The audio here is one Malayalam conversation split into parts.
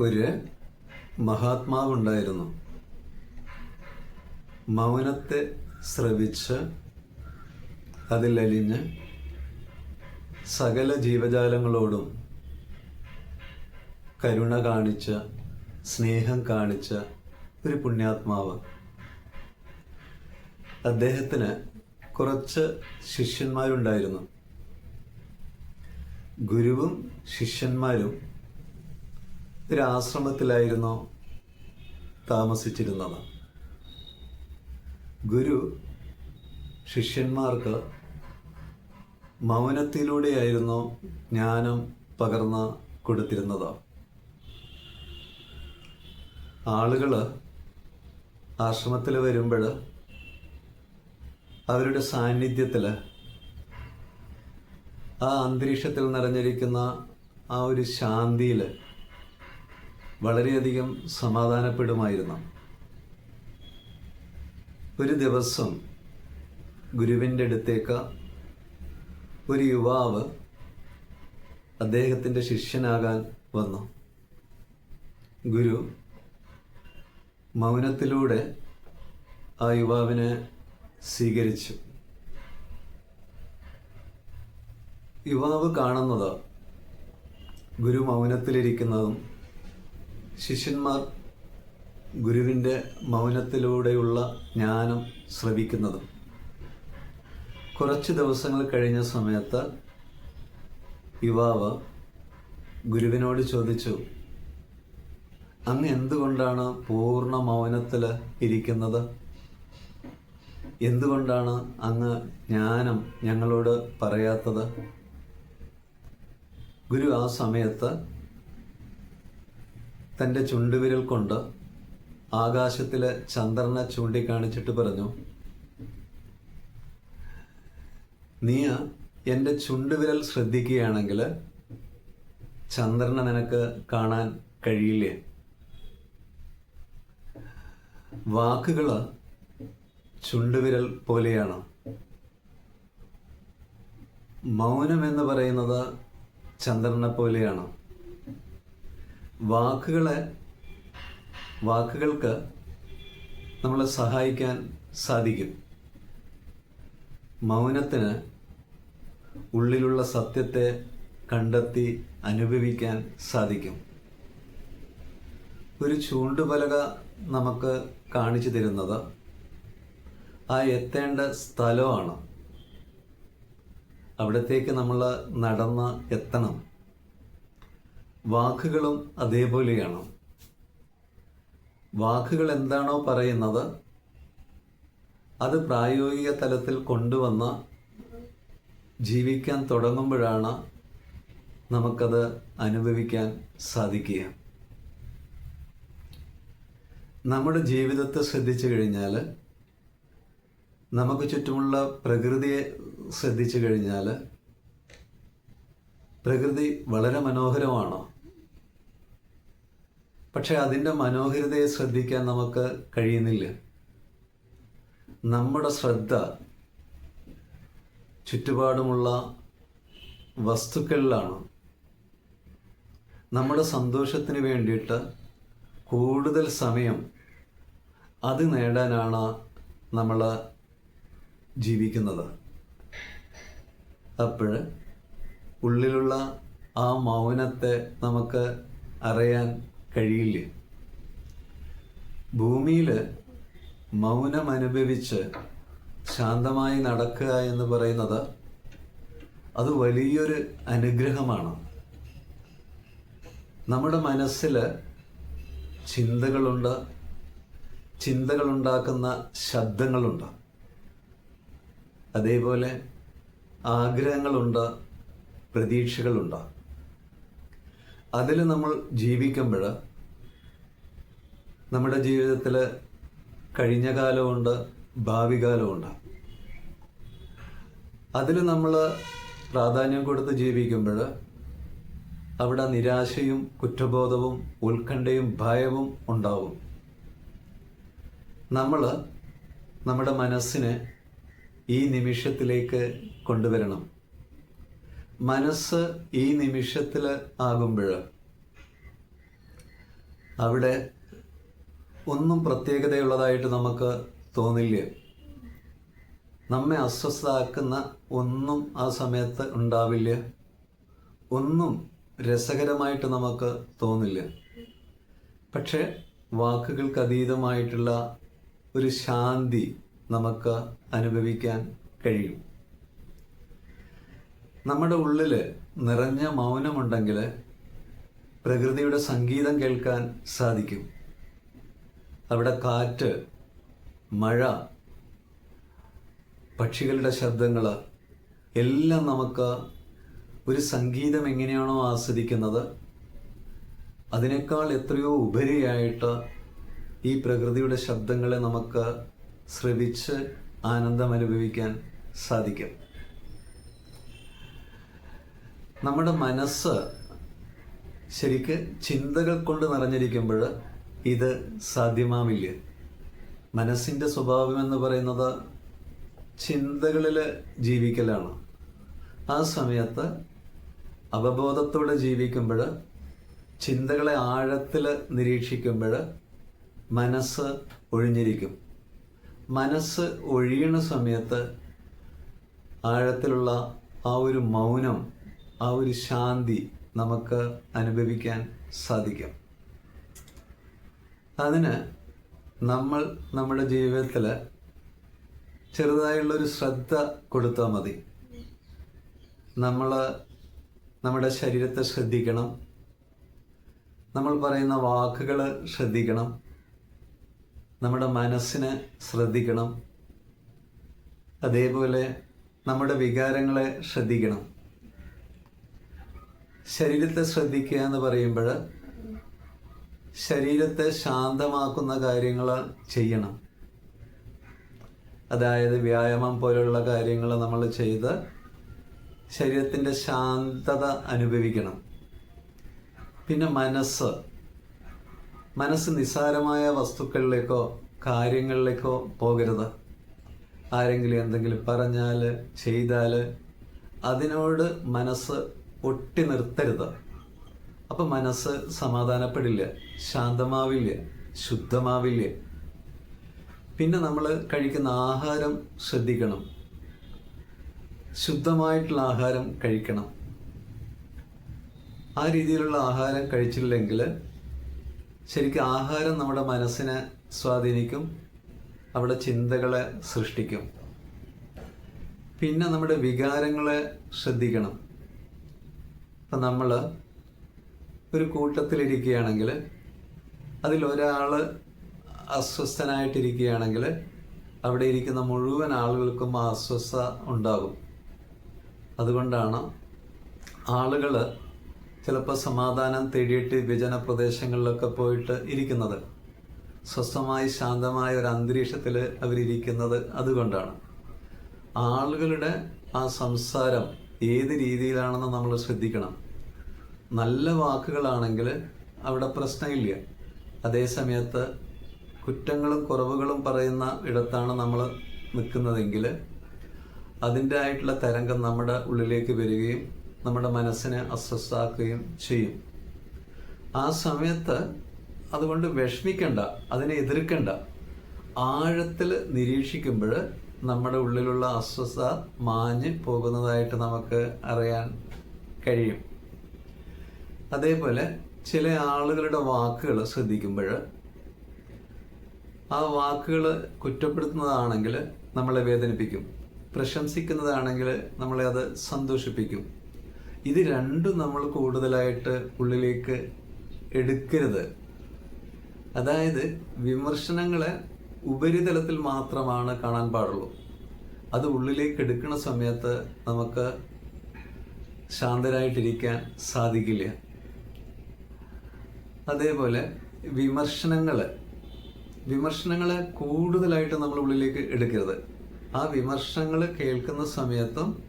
ഒരു മഹാത്മാവുണ്ടായിരുന്നു. മൗനത്തെ ശ്രവിച്ച് അതിലലിഞ്ഞ് സകല ജീവജാലങ്ങളോടും കരുണ കാണിച്ച സ്നേഹം കാണിച്ച ഒരു പുണ്യാത്മാവ്. അദ്ദേഹത്തിന് കുറച്ച് ശിഷ്യന്മാരുണ്ടായിരുന്നു. ഗുരുവും ശിഷ്യന്മാരും ഒരു ആശ്രമത്തിലായിരുന്നു താമസിച്ചിരുന്നത്. ഗുരു ശിഷ്യന്മാർക്ക് മൗനത്തിലൂടെയായിരുന്നു ജ്ഞാനം പകർന്ന് കൊടുത്തിരുന്നത്. ആളുകൾ ആശ്രമത്തിൽ വരുമ്പോൾ അവരുടെ സാന്നിധ്യത്തിൽ ആ അന്തരീക്ഷത്തിൽ നിറഞ്ഞിരിക്കുന്ന ആ ഒരു ശാന്തിയിൽ വളരെയധികം സമാധാനപ്പെടുമായിരുന്നു. ഒരു ദിവസം ഗുരുവിന്റെ അടുത്തേക്ക് ഒരു യുവാവ് അദ്ദേഹത്തിന്റെ ശിഷ്യനാകാൻ വന്നു. ഗുരു മൗനത്തിലൂടെ ആ യുവാവിനെ സ്വീകരിച്ചു. യുവാവ് കാണുന്നത് ഗുരു മൗനത്തിലിരിക്കുന്നതും ശിഷ്യന്മാർ ഗുരുവിന്റെ മൗനത്തിലൂടെയുള്ള ജ്ഞാനം ശ്രവിക്കുന്നതും കുറച്ച് ദിവസങ്ങൾ കഴിഞ്ഞ സമയത്ത് യുവാവ് ഗുരുവിനോട് ചോദിച്ചു അങ്ങ് എന്തുകൊണ്ടാണ് പൂർണ മൗനത്തിൽ ഇരിക്കുന്നത്? എന്തുകൊണ്ടാണ് അങ്ങ് ജ്ഞാനം ഞങ്ങളോട് പറയാത്തത്? ഗുരു ആ സമയത്ത് തന്റെ ചുണ്ടുവിരൽ കൊണ്ട് ആകാശത്തിലെ ചന്ദ്രനെ ചൂണ്ടിക്കാണിച്ചിട്ട് പറഞ്ഞു നീ എന്റെ ചുണ്ടുവിരൽ ശ്രദ്ധിക്കുകയാണെങ്കിൽ ചന്ദ്രനെ നിനക്ക് കാണാൻ കഴിയില്ലേ? വാക്കുകൾ ചുണ്ടുവിരൽ പോലെയാണ്. മൗനം എന്ന് പറയുന്നത് ചന്ദ്രനെ പോലെയാണ്. വാക്കുകളെ വാക്കുകൾക്ക് നമ്മളെ സഹായിക്കാൻ സാധിക്കും. മൗനത്തിന് ഉള്ളിലുള്ള സത്യത്തെ കണ്ടെത്തി അനുഭവിക്കാൻ സാധിക്കും. ഒരു ചൂണ്ടുപലക നമുക്ക് കാണിച്ചു തരുന്നത് ആ എത്തേണ്ട സ്ഥലമാണ്. അവിടത്തേക്ക് നമ്മൾ നടന്ന് എത്തണം. വാക്കുകളും അതേപോലെയാണ്. വാക്കുകൾ എന്താണോ പറയുന്നത് അത് പ്രായോഗിക തലത്തിൽ കൊണ്ടുവന്ന് ജീവിക്കാൻ തുടങ്ങുമ്പോഴാണ് നമുക്കത് അനുഭവിക്കാൻ സാധിക്കുക. നമ്മുടെ ജീവിതത്തെ ശ്രദ്ധിച്ചു കഴിഞ്ഞാൽ നമുക്ക് ചുറ്റുമുള്ള പ്രകൃതിയെ ശ്രദ്ധിച്ചു കഴിഞ്ഞാൽ പ്രകൃതി വളരെ മനോഹരമാണ്. പക്ഷെ അതിന്റെ മനോഹരതയെ ശ്രദ്ധിക്കാൻ നമുക്ക് കഴിയുന്നില്ല. നമ്മുടെ ശ്രദ്ധ ചുറ്റുപാടുമുള്ള വസ്തുക്കളിലാണ്. നമ്മുടെ സന്തോഷത്തിന് വേണ്ടിയിട്ട് കൂടുതൽ സമയം അത് നേടാനാണ് നമ്മൾ ജീവിക്കുന്നത്. അപ്പോൾ ഉള്ളിലുള്ള ആ മൗനത്തെ നമുക്ക് അറിയാൻ കഴിയില്ല? ഭൂമിയിൽ മൗനം അനുഭവിച്ച് ശാന്തമായി നടക്കുക എന്ന് പറയുന്നത് അത് വലിയൊരു അനുഗ്രഹമാണ്. നമ്മുടെ മനസ്സിൽ ചിന്തകളുണ്ട് ചിന്തകളുണ്ടാക്കുന്ന ശബ്ദങ്ങളുണ്ട്. അതേപോലെ ആഗ്രഹങ്ങളുണ്ട് പ്രതീക്ഷകളുണ്ട്. അതിൽ നമ്മൾ ജീവിക്കുമ്പോൾ നമ്മുടെ ജീവിതത്തിൽ കഴിഞ്ഞ കാലമുണ്ട് ഭാവി കാലമുണ്ട്. അതിൽ നമ്മൾ പ്രാധാന്യം കൊടുത്ത് ജീവിക്കുമ്പോൾ അവിടെ നിരാശയും കുറ്റബോധവും ഉത്കണ്ഠയും ഭയവും ഉണ്ടാവും. നമ്മൾ നമ്മുടെ മനസ്സിനെ ഈ നിമിഷത്തിലേക്ക് കൊണ്ടുവരണം. മനസ്സ് ഈ നിമിഷത്തിൽ ആകുമ്പോൾ അവിടെ ഒന്നും പ്രത്യേകതയുള്ളതായിട്ട് നമുക്ക് തോന്നില്ല? നമ്മെ അസ്വസ്ഥാക്കുന്ന ഒന്നും ആ സമയത്ത് ഉണ്ടാവില്ല? ഒന്നും രസകരമായിട്ട് നമുക്ക് തോന്നില്ല? പക്ഷെ വാക്കുകൾക്ക് അതീതമായിട്ടുള്ള ഒരു ശാന്തി നമുക്ക് അനുഭവിക്കാൻ കഴിയും. നമ്മുടെ ഉള്ളിൽ നിറഞ്ഞ മൗനമുണ്ടെങ്കിൽ പ്രകൃതിയുടെ സംഗീതം കേൾക്കാൻ സാധിക്കും. അവിടെ കാറ്റ് മഴ പക്ഷികളുടെ ശബ്ദങ്ങൾ എല്ലാം നമുക്ക് ഒരു സംഗീതം എങ്ങനെയാണോ ആസ്വദിക്കുന്നത് അതിനേക്കാൾ എത്രയോ ഉപരിയായിട്ട് ഈ പ്രകൃതിയുടെ ശബ്ദങ്ങളെ നമുക്ക് ശ്രവിച്ച് ആനന്ദം അനുഭവിക്കാൻ സാധിക്കും. നമ്മുടെ മനസ്സ് ശരിക്ക് ചിന്തകൾ കൊണ്ട് നിറഞ്ഞിരിക്കുമ്പോൾ ഇത് സാധ്യമാവില്ല. മനസ്സിന്റെ സ്വഭാവം എന്ന് പറയുന്നത് ചിന്തകളിൽ ജീവിക്കലാണ്. ആ സമയത്ത് അവബോധത്തോടെ ജീവിക്കുമ്പോൾ ചിന്തകളെ ആഴത്തിൽ നിരീക്ഷിക്കുമ്പോൾ മനസ്സ് ഒഴിഞ്ഞിരിക്കും. മനസ്സ് ഒഴിയണ സമയത്ത് ആഴത്തിലുള്ള ആ ഒരു മൗനം ആ ഒരു ശാന്തി നമുക്ക് അനുഭവിക്കാൻ സാധിക്കും. അതിന് നമ്മൾ നമ്മുടെ ജീവിതത്തിൽ ചെറുതായുള്ളൊരു ശ്രദ്ധ കൊടുത്താൽ മതി. നമ്മൾ നമ്മുടെ ശരീരത്തെ ശ്രദ്ധിക്കണം. നമ്മൾ പറയുന്ന വാക്കുകൾ ശ്രദ്ധിക്കണം. നമ്മുടെ മനസ്സിനെ ശ്രദ്ധിക്കണം. അതേപോലെ നമ്മുടെ വികാരങ്ങളെ ശ്രദ്ധിക്കണം. ശരീരത്തെ ശ്രദ്ധിക്കുക എന്ന് പറയുമ്പോൾ ശരീരത്തെ ശാന്തമാക്കുന്ന കാര്യങ്ങൾ ചെയ്യണം. അതായത് വ്യായാമം പോലുള്ള കാര്യങ്ങൾ നമ്മൾ ചെയ്ത് ശരീരത്തിന്റെ ശാന്തത അനുഭവിക്കണം. പിന്നെ മനസ്സ്. മനസ്സ് നിസ്സാരമായ വസ്തുക്കളിലേക്കോ കാര്യങ്ങളിലേക്കോ പോകരുത്. ആരെങ്കിലും എന്തെങ്കിലും പറഞ്ഞാൽ ചെയ്താൽ അതിനോട് മനസ്സ് ഒട്ടി നിർത്തരുത്. അപ്പം മനസ്സ് സമാധാനപ്പെടില്ല ശാന്തമാവില്ല ശുദ്ധമാവില്ല. പിന്നെ നമ്മൾ കഴിക്കുന്ന ആഹാരം ശ്രദ്ധിക്കണം. ശുദ്ധമായിട്ടുള്ള ആഹാരം കഴിക്കണം. ആ രീതിയിലുള്ള ആഹാരം കഴിച്ചില്ലെങ്കിൽ ശരിക്കും ആഹാരം നമ്മുടെ മനസ്സിനെ സ്വാധീനിക്കും അവിടെ ചിന്തകളെ സൃഷ്ടിക്കും. പിന്നെ നമ്മുടെ വികാരങ്ങളെ ശ്രദ്ധിക്കണം. അപ്പം നമ്മൾ ഒരു കൂട്ടത്തിലിരിക്കുകയാണെങ്കിൽ അതിലൊരാൾ അസ്വസ്ഥനായിട്ടിരിക്കുകയാണെങ്കിൽ അവിടെ ഇരിക്കുന്ന മുഴുവൻ ആളുകൾക്കും ആ അസ്വസ്ഥ ഉണ്ടാകും. അതുകൊണ്ടാണ് ആളുകൾ ചിലപ്പോൾ സമാധാനം തേടിയിട്ട് വിഭജന പ്രദേശങ്ങളിലൊക്കെ പോയിട്ട് ഇരിക്കുന്നത്. സ്വസ്ഥമായി ശാന്തമായ ഒരു അന്തരീക്ഷത്തിൽ അവരിയ്ക്കുന്നത് അതുകൊണ്ടാണ്. ആളുകളുടെ ആ സംസാരം ഏത് രീതിയിലാണെന്ന് നമ്മൾ ശ്രദ്ധിക്കണം. നല്ല വാക്കുകളാണെങ്കിൽ അവിടെ പ്രശ്നമില്ല. അതേ സമയത്ത് കുറ്റങ്ങളും കുറവുകളും പറയുന്ന ഇടത്താണ് നമ്മൾ നിൽക്കുന്നതെങ്കിൽ അതിന്റെ ആയിട്ടുള്ള തരംഗം നമ്മുടെ ഉള്ളിലേക്ക് വരികയും നമ്മുടെ മനസ്സിനെ അസ്വസ്ഥാക്കുകയും ചെയ്യും. ആ സമയത്ത് അതുകൊണ്ട് വിഷമിക്കണ്ട അതിനെ എതിർക്കണ്ട. ആഴത്തിൽ നിരീക്ഷിക്കുമ്പോൾ നമ്മുടെ ഉള്ളിലുള്ള അസ്വസ്ഥ മാഞ്ഞ് പോകുന്നതായിട്ട് നമുക്ക് അറിയാൻ കഴിയും. അതേപോലെ ചില ആളുകളുടെ വാക്കുകൾ ശ്രദ്ധിക്കുമ്പോൾ ആ വാക്കുകൾ കുറ്റപ്പെടുത്തുന്നതാണെങ്കിൽ നമ്മളെ വേദനിപ്പിക്കും. പ്രശംസിക്കുന്നതാണെങ്കിൽ നമ്മളെ അത് സന്തോഷിപ്പിക്കും. ഇത് രണ്ടും നമ്മൾ കൂടുതലായിട്ട് ഉള്ളിലേക്ക് എടുക്കരുത്. അതായത് വിമർശനങ്ങളെ ഉപരിതലത്തിൽ മാത്രമാണ് കാണാൻ പാടുള്ളൂ. അത് ഉള്ളിലേക്ക് എടുക്കുന്ന സമയത്ത് നമുക്ക് ശാന്തരായിട്ടിരിക്കാൻ സാധിക്കില്ല. അതേപോലെ വിമർശനങ്ങൾ വിമർശനങ്ങൾ കൂടുതലായിട്ട് നമ്മൾ ഉള്ളിലേക്ക് എടുക്കരുത്. ആ വിമർശനങ്ങൾ കേൾക്കുന്ന സമയത്തും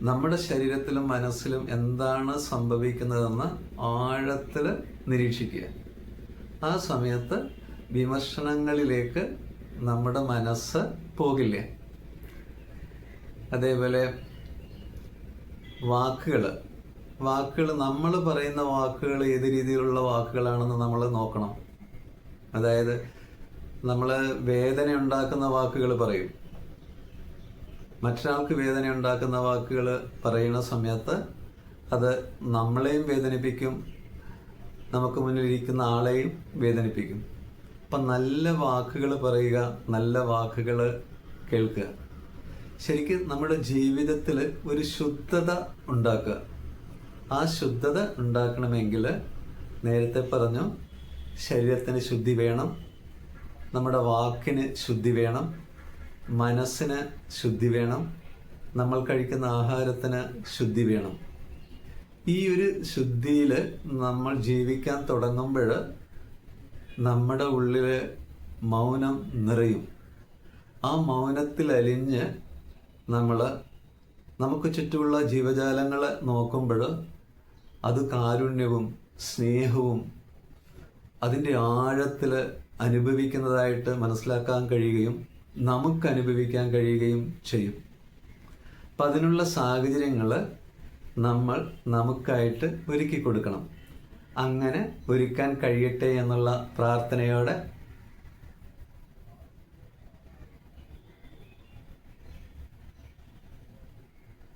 നമ്മുടെ ശരീരത്തിലും മനസ്സിലും എന്താണ് സംഭവിക്കുന്നതെന്ന് ആഴത്തിൽ നിരീക്ഷിക്കുക. ആ സമയത്ത് വിമർശനങ്ങളിലേക്ക് നമ്മുടെ മനസ്സ് പോകില്ല. അതേപോലെ വാക്കുകൾ വാക്കുകൾ നമ്മൾ പറയുന്ന വാക്കുകൾ ഏത് രീതിയിലുള്ള വാക്കുകളാണെന്ന് നമ്മൾ നോക്കണം. അതായത് നമ്മൾ വേദന ഉണ്ടാക്കുന്ന വാക്കുകൾ പറയും. മറ്റൊരാൾക്ക് വേദന ഉണ്ടാക്കുന്ന വാക്കുകൾ പറയുന്ന സമയത്ത് അത് നമ്മളെയും വേദനിപ്പിക്കും. നമുക്ക് മുന്നിലിരിക്കുന്ന ആളെയും വേദനിപ്പിക്കും. അപ്പം നല്ല വാക്കുകൾ പറയുക നല്ല വാക്കുകൾ കേൾക്കുക. ശരിക്കും നമ്മുടെ ജീവിതത്തിൽ ഒരു ശുദ്ധത ഉണ്ടാക്കുക. ആ ശുദ്ധത ഉണ്ടാക്കണമെങ്കിൽ നേരത്തെ പറഞ്ഞു ശരീരത്തിന് ശുദ്ധി വേണം നമ്മുടെ വാക്കിന് ശുദ്ധി വേണം മനസ്സിന് ശുദ്ധി വേണം നമ്മൾ കഴിക്കുന്ന ആഹാരത്തിന് ശുദ്ധി വേണം. ഈ ഒരു ശുദ്ധിയിൽ നമ്മൾ ജീവിക്കാൻ തുടങ്ങുമ്പോൾ നമ്മുടെ ഉള്ളിൽ മൗനം നിറയും. ആ മൗനത്തിൽ അലിഞ്ഞ് നമ്മൾ നമുക്ക് ചുറ്റുമുള്ള ജീവജാലങ്ങളെ നോക്കുമ്പോൾ അത് കാരുണ്യവും സ്നേഹവും അതിന്റെ ആഴത്തിൽ അനുഭവിക്കുന്നതായിട്ട് മനസ്സിലാക്കാൻ കഴിയുകയും നമുക്ക് അനുഭവിക്കാൻ കഴിയുകയും ചെയ്യും. അപ്പം അതിനുള്ള സാഹചര്യങ്ങൾ നമ്മൾ നമുക്കായിട്ട് ഒരുക്കി കൊടുക്കണം. അങ്ങനെ ഒരുക്കാൻ കഴിയട്ടെ എന്നുള്ള പ്രാർത്ഥനയോടെ